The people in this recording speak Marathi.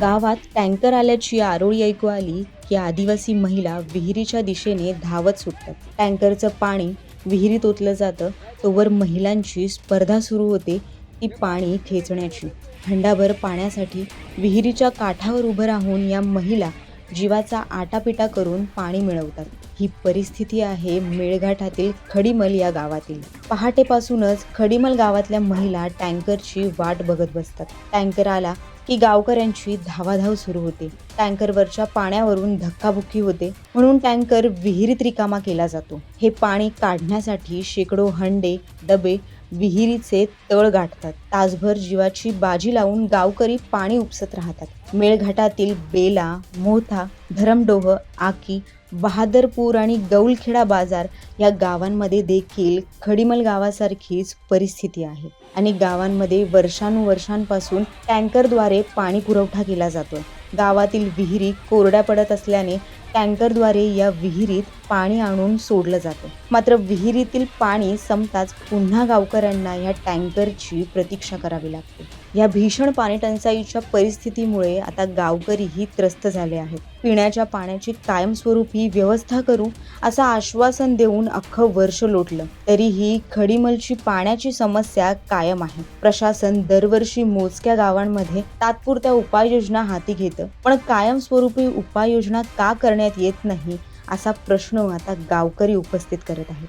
गावात टँकर आल्याची आरोळी ऐकू आली की आदिवासी महिला विहिरीच्या दिशेने धावत सुटतात. टँकरचं पाणी विहिरीत ओतलं जातं. तोवर महिलांची स्पर्धा सुरू होते. ती पाणी खेचण्याची हंडाभर पाण्यासाठी विहिरीच्या काठावर उभं राहून या महिला जीवाचा आटापिटा करून पाणी मिळवतात. ही परिस्थिती आहे मेळघाटातील खडीमल या गावातील. पहाटेपासूनच खडीमल गावातल्या महिला टँकरची वाट बघत बसतात. टँकर आला की गावकऱ्यांची धावाधाव सुरू होते. टँकरवरच्या पाण्यावरून धक्काबुक्की होते म्हणून टँकर विहिरीत रिकामा केला जातो. हे पाणी काढण्यासाठी शेकडो हंडे डबे विहिरीचे तळ गाठतात. तासभर जीवाची बाजी लावून गावकरी पाणी उपसत राहतात. मेळघाटातील बेला मोथा धरमडोह आकी बहादरपूर आणि गौलखेडा बाजार या गावांमध्ये देखील खडीमल गावासारखीच परिस्थिती आहे. आणि गावांमध्ये वर्षानुवर्षांपासून टँकरद्वारे पाणी पुरवठा केला जातो गावातील विहिरी कोरड्या पडत असल्याने टँकरद्वारे या विहिरीत पाणी आणून सोडलं जातं. मात्र विहिरीतील पाणी संपताच पुन्हा गावकऱ्यांना या टँकरची प्रतीक्षा करावी लागते. या भीषण पाणी टंचाईच्या परिस्थितीमुळे आता गावकरीही त्रस्त झाले आहेत. पिण्याच्या पाण्याची कायमस्वरूपी व्यवस्था करू असं आश्वासन देऊन अख्खं वर्ष लोटलं. तरीही खडीमलची पाण्याची समस्या कायम आहे. प्रशासन दरवर्षी मोजक्या गावांमध्ये तात्पुरत्या उपाययोजना हाती घेतं. पण कायमस्वरूपी उपाययोजना का करण्यात येत नाही असा प्रश्न आता गावकरी उपस्थित करत आहेत.